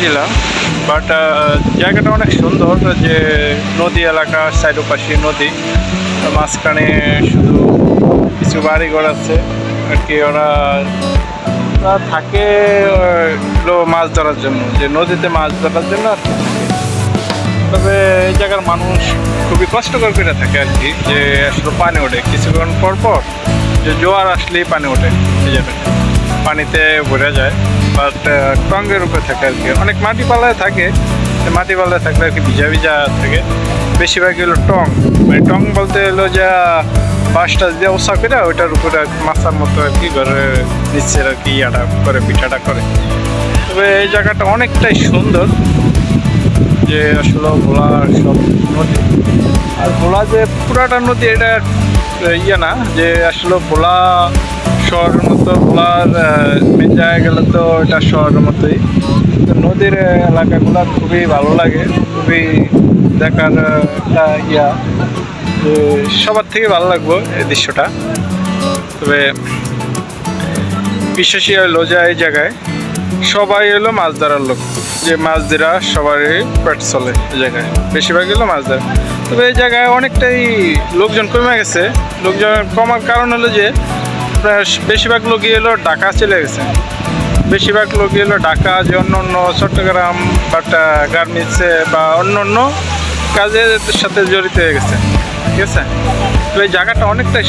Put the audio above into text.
জেলা বাট জায়গাটা অনেক সুন্দর যে নদী এলাকা সাইড পাশে নদী, মাঝখানে শুধু কিছু বাড়ি ঘর আছে, আর কি ওরা থাকে মাছ ধরার জন্য, যে নদীতে মাছ ধরার জন্য আর তবে এই জায়গার মানুষ খুবই কষ্টকর করে থাকে আর কি, যে আসলে পানি ওঠে। কিছুক্ষণ পর পর, যে জোয়ার আসলেই পানি ওঠে, এই জায়গাটা। পানিতে ভরে যায়। বাট টঙ্গের উপরে থাকে আর কি। অনেক মাটি পালায় থাকে। যে মাটি পালায় থাকলে আর কি ভিজা ভিজা থাকে। বেশিরভাগ হলো টং। মানে টং বলতে হলো যা বাঁশটা দিয়ে ওষা করে ওইটার উপরে মাছার মতো আর কি ঘরে নিচ্ছে আর কি, ইয়াটা করে, পিঠাটা করে। তবে এই জায়গাটা অনেকটাই সুন্দর। যে আসলে ভোলা সব নদী। আর ভোলা যে পুরাটা নদী এটা ইয়ে না, যে আসলে ভোলা শহরের মতো ভোলার মেন জায়গায় গেলে তো এটা শহরের মতোই। তো নদীর এলাকাগুলো খুবই ভালো লাগে, খুবই দেখার একটা ইয়া। যে সবার থেকে ভালো লাগবো এই দৃশ্যটা। তবে বিশ্বাসী হলো যে এই জায়গায়। সবাই হলো মাছ ধরার লোক। যে মাছ ধরা সবারই পেট চলে এই জায়গায়। বেশিরভাগ হলো মাছ ধরা। তবে এই জায়গায় অনেকটাই লোকজন কমে গেছে। লোকজন কমার কারণ হলো যে আপনার বেশিরভাগ লোকই এলো ঢাকা চলে গেছে। বেশিরভাগ লোকই এলো ঢাকা, যে অন্য অন্য চট্টগ্রাম বা গার্মেন্টসে বা অন্য অন্য কাজের সাথে জড়িত হয়ে গেছে। ঠিক আছে? তো এই জায়গাটা অনেকটাই